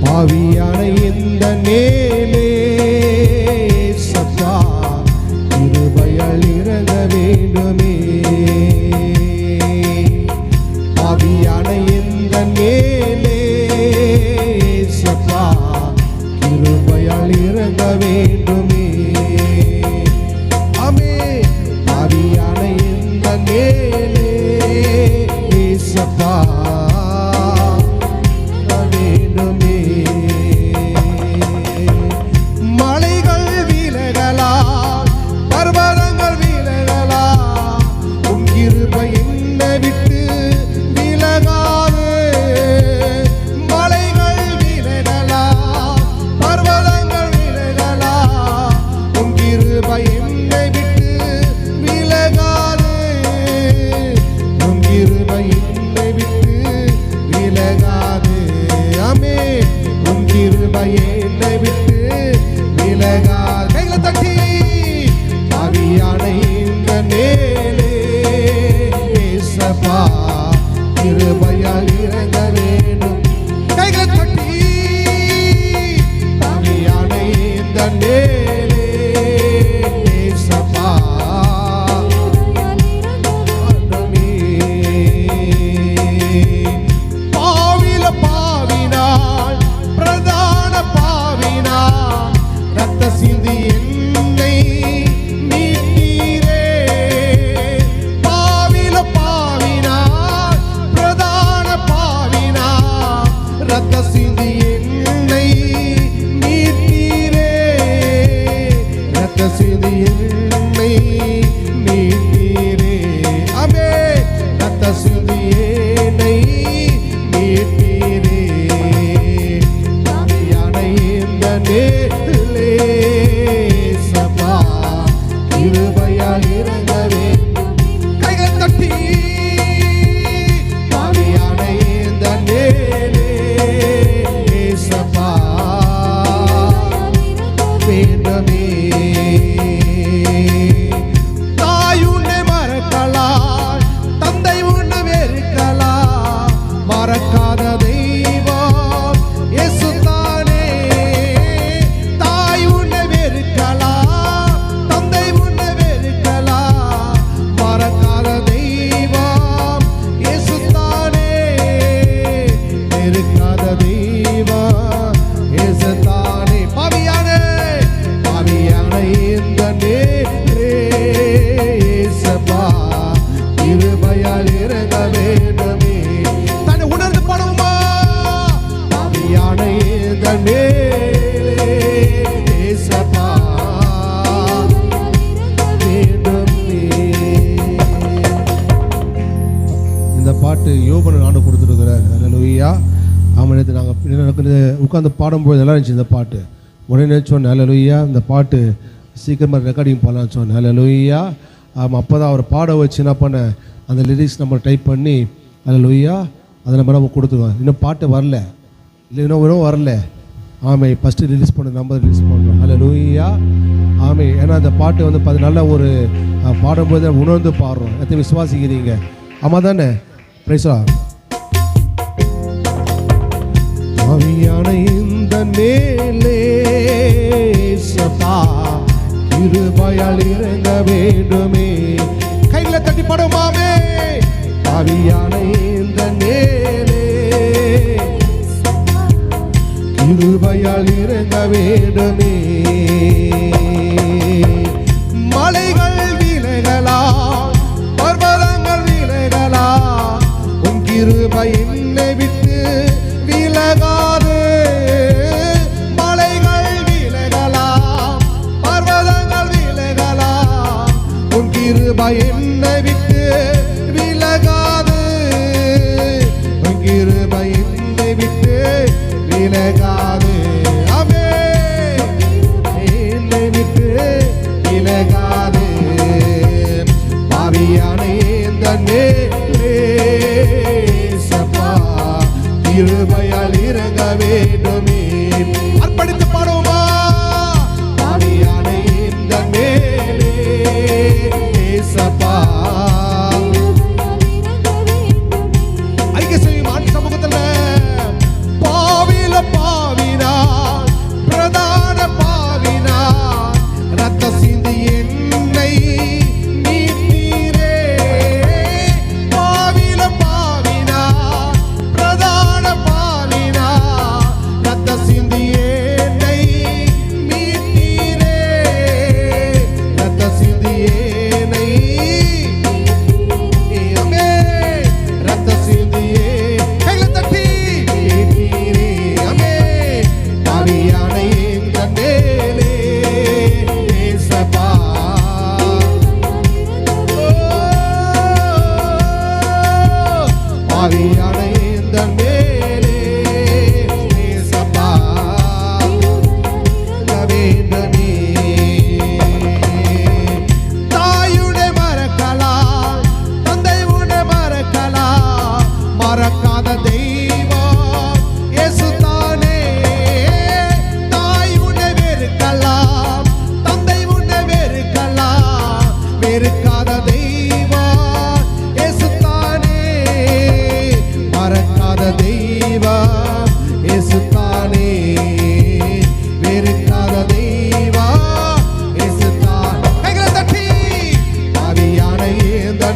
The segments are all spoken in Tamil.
பாவியான இந்த நேர் இந்த ரத்த சிந்தி என்னை யோபன் ஆண்டு கொடுத்துருக்கிறார். ஹalleluya ஆமாம் நேற்று நாங்கள் எனக்கு உட்காந்து பாடும்போது நல்லா இருந்துச்சு இந்த பாட்டு. உடனே சொன்னேன் ஹalleluya இந்த பாட்டு சீக்கிரமாக ரெக்கார்டிங் பண்ணலாம்னு சொன்னேன் ஹalleluya ஆமாம் அப்போ தான் அவர் பாட வச்சு என்ன பண்ணேன் அந்த லிரிக்ஸ் நம்ம டைப் பண்ணி ஹalleluya அதை நம்ம நம்ம கொடுத்துருவோம். இன்னும் பாட்டு வரல. இல்லை இன்னும் வரல. ஆமை ஃபஸ்ட்டு ரிலீஸ் பண்ண நம்ம ரிலீஸ் பண்ணுறோம் லூயா ஆமை ஏன்னா அந்த பாட்டு வந்து பார்த்து நல்ல ஒரு பாடும்போது உணர்ந்து பாடுறோம். எத்தனை விசுவாசிக்கிறீங்க? ஆமாம் தானே? பிரைஸா ஆவியான இந்த மேலே சபா இருபயால் இறங்க வேண்டுமே. கையில தட்டி ஆவியான இந்த மேலே இருபயால் இறங்க வேண்டுமே. கிருபை என்னை விட்டு விலகாது.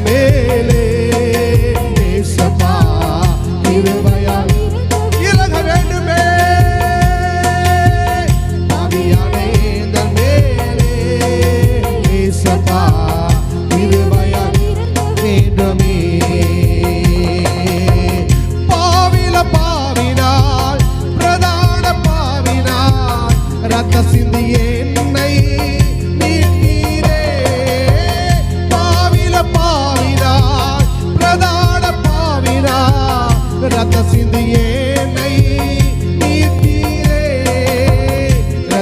comer.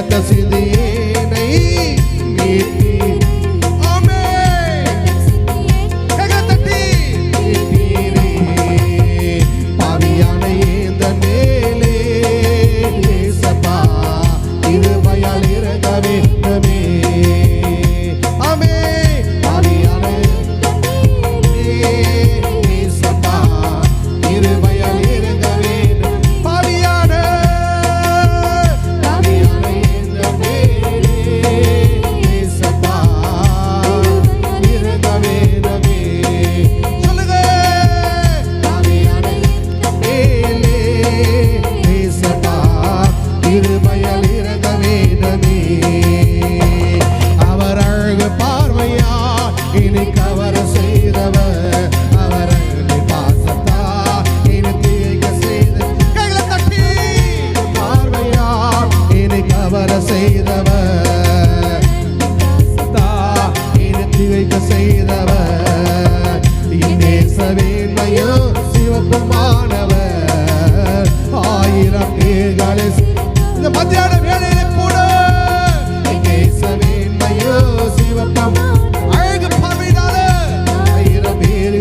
Casi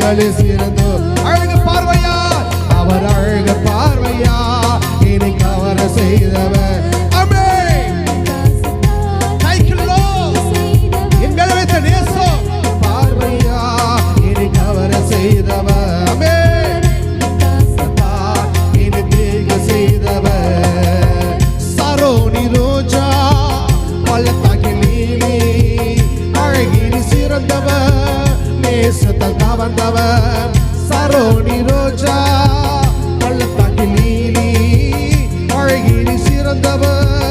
fortaleciera பாவம் சரோணி ரோஜா பள்ளத்தாக்கில் நீலி அழகினி சிறந்தவர்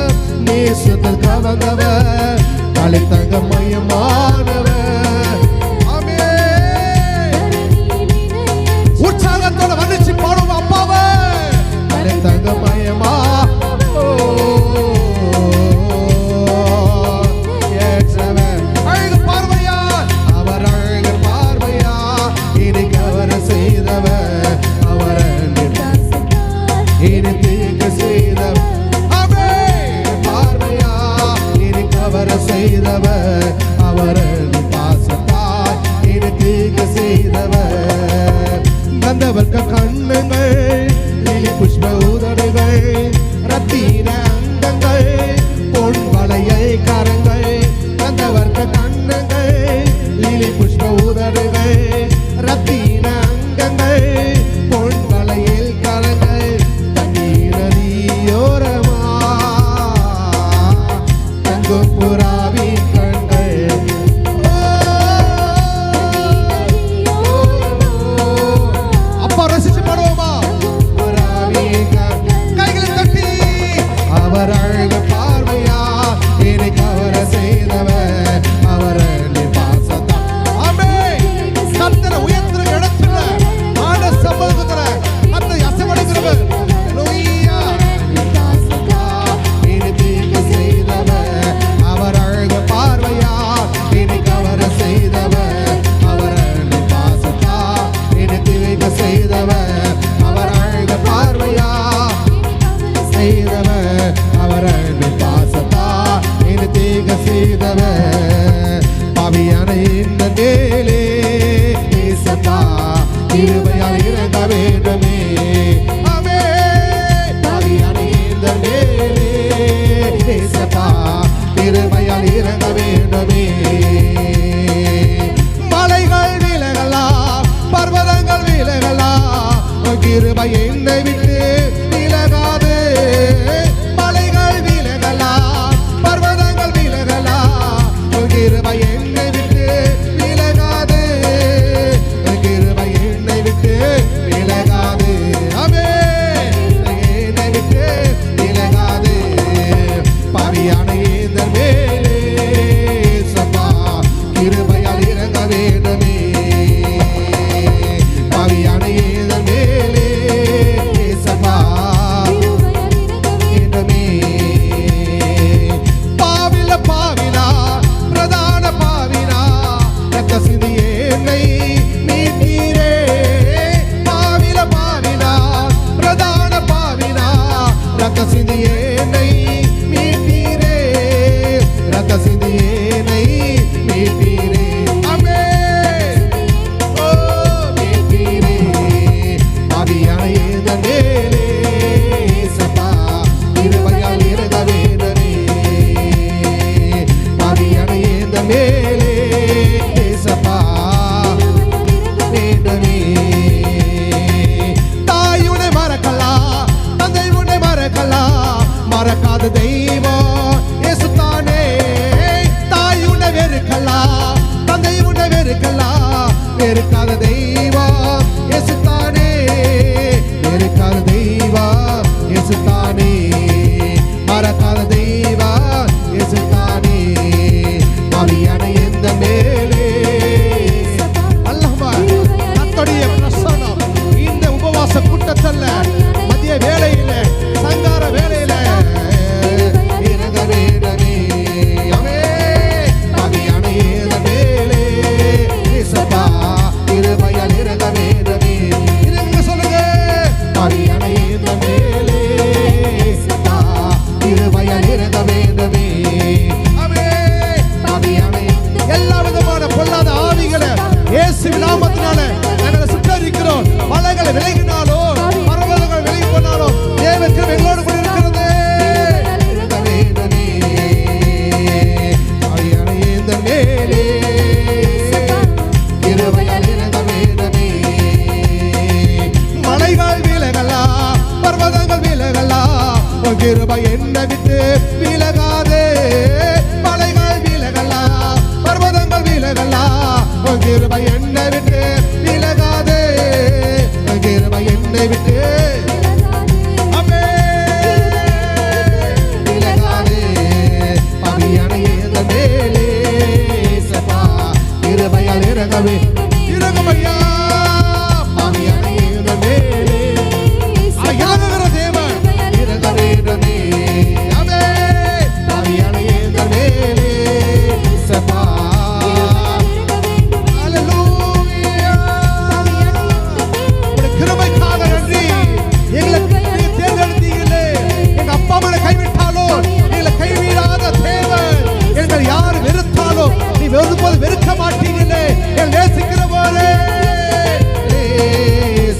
பைரவர் அவரை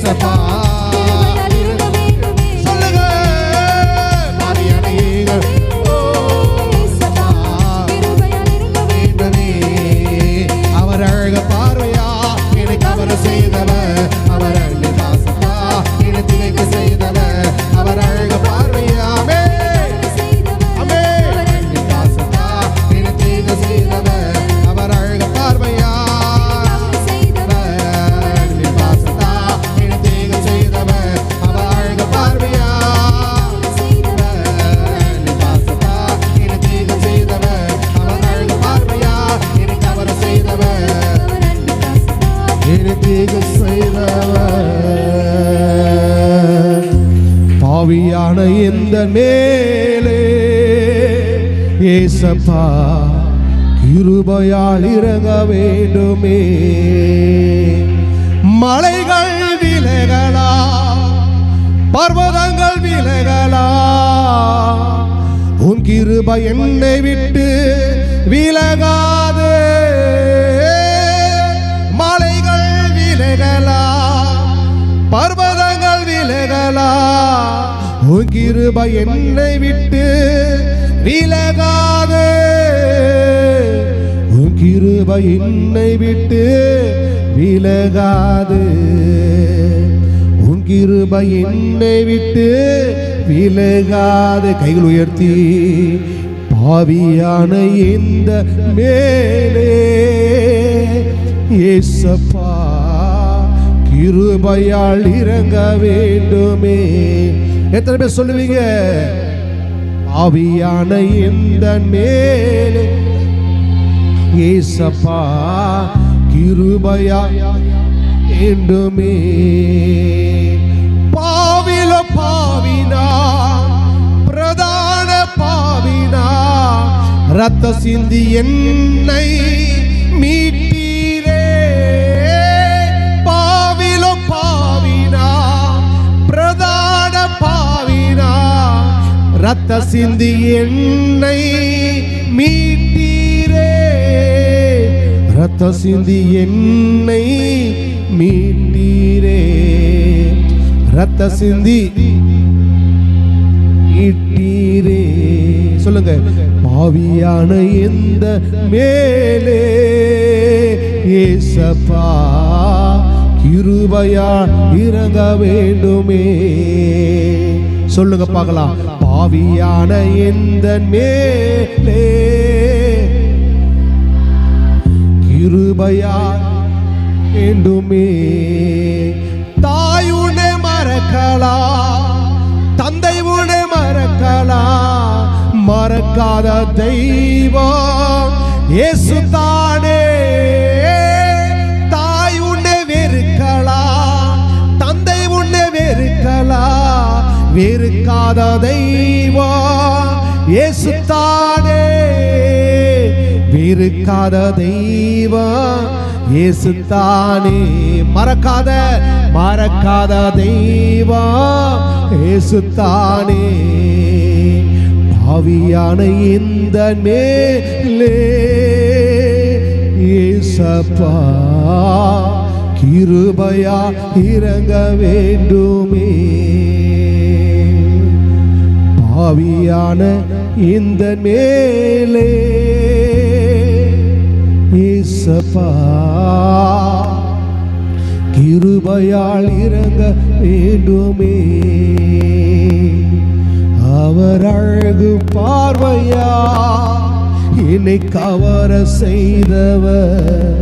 Mustafa இதன் மேலே ஏசப்பா கிருபையால் இறங்க வேண்டுமே. மலைகள் விலகலா பர்வதங்கள் விலகலா உன் கிருபை என்னை விட்டு விலகா. கிருப என்னை விட்டு விலகாது. உன் கிருப என்னை விட்டு விலகாது. உன் கிருப என்னை விட்டு விலகாது. கைகள் உயர்த்தி பாவியான இந்த மேலே. ஏசப்பா கிருபையால் இறங்க வேண்டுமே. எத்தனை பேர் சொல்லுவீங்க? ஆவியான இந்த மேலே ஏசப்பா கிருபையா என்றுமே. பாவில பாவினா பிரதான பாவினா ரத்த சிந்தி என்னை ரத்த சிந்தி என்னை மீட்டீரே. ரத்த சிந்தி என்னை மீட்டீரே. ரத்த சிந்தி மீட்டீரே. சொல்லுங்க. பாவியான எந்த மேலே ஏசப்பா கிருபையா இறங்க வேண்டுமே. சொல்லுங்க பார்க்கலாம். பாவியான எந்த மேலே கிருபையா வேண்டுமே. தாய் மறக்கலா மறக்கலாம் தந்தை உன்னை மறக்கலாம் மறக்காத தெய்வம் ஏசுதா இருக்காத தெய்வம் இயேசு தானே. மறக்காத மறக்காத தெய்வம் இயேசு தானே. பாவியான இந்த மேலே இயேசப்பா கிருபையா இறங்க வேண்டுமே. பாவியான இந்த மேலே இயேசப்பா கிருபையால் இறங்க வேண்டுமே. அவர் அழகு பார்வையா என்னை கவர செய்தவர்.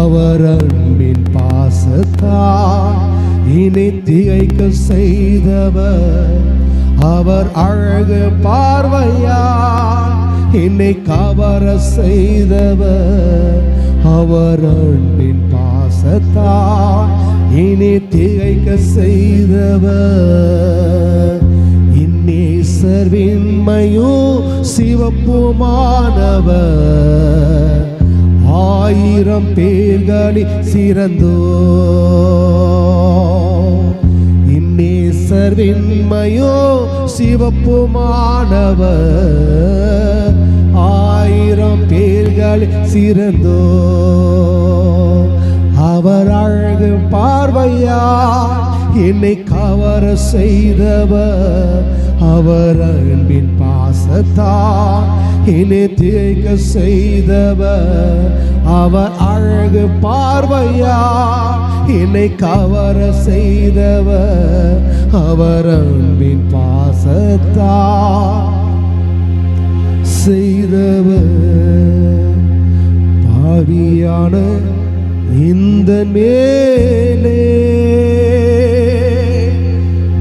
அவர் அன்பின் பாசத்தா இனி திகைக்க செய்தவர். அவர் அழகு பார்வையா என்னை கவர செய்தவர். அவர் அன்பின் பாசத்தா என்னை திகைக்க செய்தவர். இன்னேசர்வின்மையோ சிவப்புமானவர். ஆயிரம் பேர்களில் சிறந்தோ. இன்னேசர்வின்மையோ சிவப்புமானவர். ஆயிரம் பேர்களில் சிறந்தோ அவர் அழகு பார்வையா? என்னை கவர செய்தவர். அவர் அன்பின் பாசத்தா? என்னை தேய்க்க செய்தவர். அவர் அழகு பார்வையா? என்னை கவர செய்தவர். அவர் அன்பின் பாசத்தா? செய்தவர். பாவியான இந்த மேலே.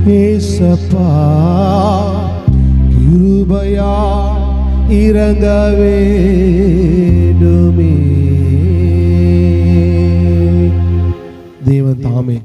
ஏசப்பா கிருபையா இறங்க வேண்டுமே. தேவன் தாமே.